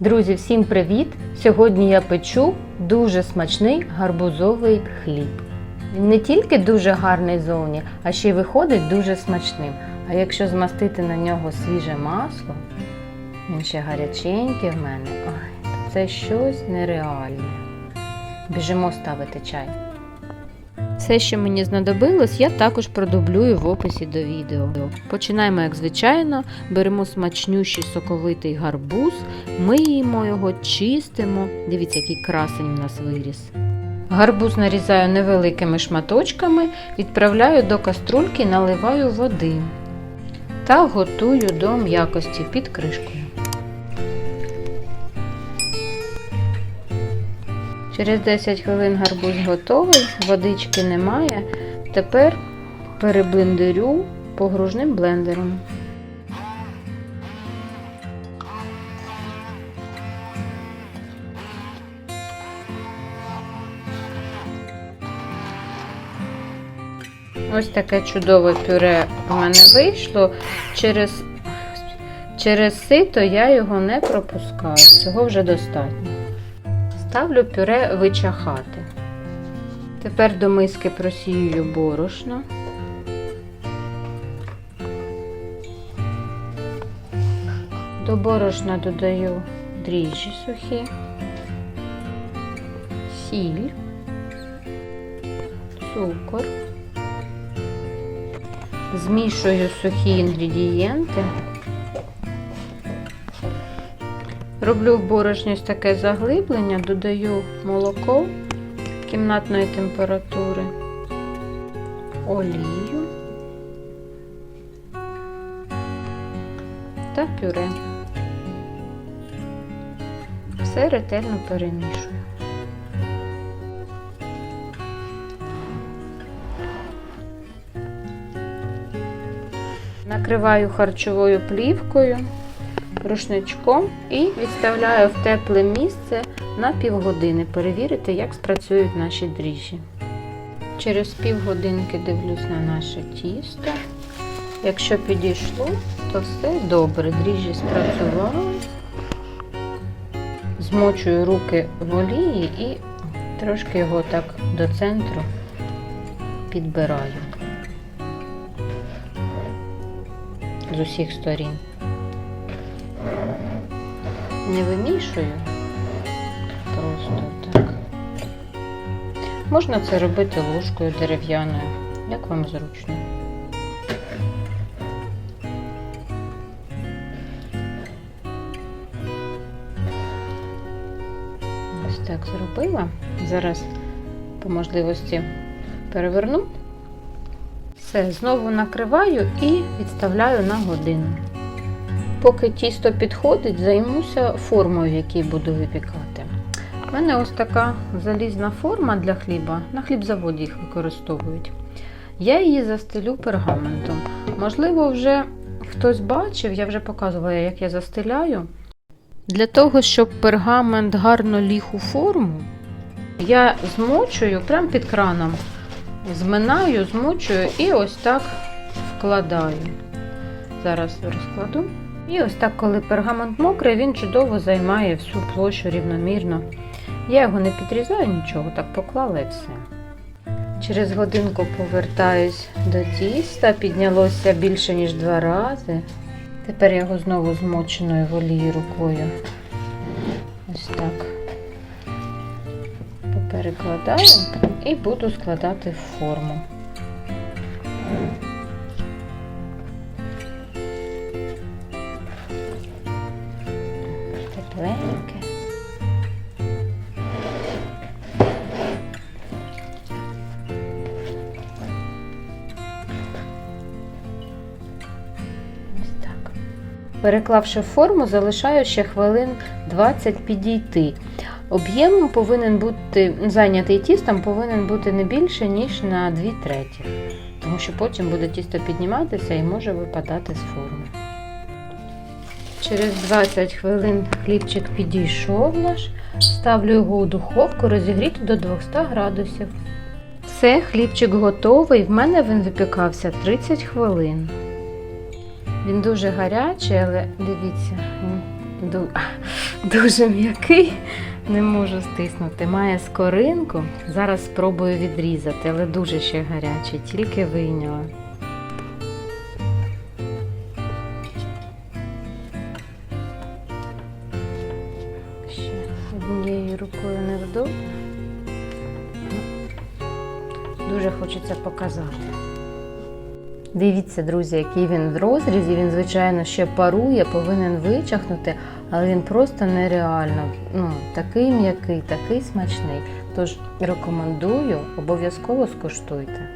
Друзі, всім привіт! Сьогодні я печу дуже смачний гарбузовий хліб. Він не тільки дуже гарний зовні, а ще й виходить дуже смачним. А якщо змастити на нього свіже масло, він ще гаряченький в мене, ой, це щось нереальне. Біжимо ставити чай. Все, що мені знадобилось, я також продублюю в описі до відео. Починаємо, як звичайно, беремо смачнющий соковитий гарбуз, миємо його, чистимо. Дивіться, який красень в нас виріс. Гарбуз нарізаю невеликими шматочками, відправляю до каструльки, наливаю води та готую до м'якості під кришкою. Через 10 хвилин гарбуз готовий, водички немає. Тепер переблендерю погружним блендером. Ось таке чудове пюре у мене вийшло. Через, через сито я його не пропускаю. Цього вже достатньо. Ставлю пюре вичахати. Тепер до миски просіюю борошно. До борошна додаю дріжджі сухі, сіль, цукор. Змішую сухі інгредієнти. Роблю в борошні таке заглиблення, додаю молоко кімнатної температури, олію та пюре. Все ретельно перемішую. Накриваю харчовою плівкою рушничком і відставляю в тепле місце на півгодини перевірити, як спрацюють наші дріжджі. Через півгодинки дивлюсь на наше тісто. Якщо підійшло, то все добре. Дріжджі спрацювали. Змочую руки в олії і трошки його так до центру підбираю з усіх сторін не вимішую, просто так. Можна це робити ложкою дерев'яною, як вам зручно. Ось так зробила. Зараз по можливості переверну. Все, знову накриваю і відставляю на годину. Поки тісто підходить, займуся формою, в якій буду випікати. У мене ось така залізна форма для хліба. На хлібзаводі їх використовують. Я її застелю пергаментом. Можливо, вже хтось бачив, я вже показувала, як я застеляю. Для того, щоб пергамент гарно ліг у форму, я змочую прямо під краном. Зминаю, змочую і ось так вкладаю. Зараз розкладу. І ось так, коли пергамент мокрий, він чудово займає всю площу рівномірно. Я його не підрізаю нічого, так поклала і все. Через годинку повертаюсь до тіста, піднялося більше, ніж два рази. Тепер я його знову змоченою в рукою. Ось так поперекладаю і буду складати в форму. Так. Переклавши форму, залишаю ще хвилин 20 підійти. Об'єм повинен бути зайнятий тістом, повинен бути не більше, ніж на 2 треті. Тому що потім буде тісто підніматися і може випадати з форми. Через 20 хвилин хлібчик підійшов наш. Ставлю його у духовку розігріти до 200 градусів. Все, хлібчик готовий. В мене він випікався 30 хвилин. Він дуже гарячий, але дивіться, він Дуже м'який, не можу стиснути. Має скоринку. Зараз спробую відрізати, але дуже ще гарячий, тільки вийняла. Рукою невдобно. Дуже хочеться показати. Дивіться, друзі, який він в розрізі. Він, звичайно, ще парує, повинен вичахнути, але він просто нереально. Ну, такий м'який, такий смачний. Тож рекомендую, обов'язково скуштуйте.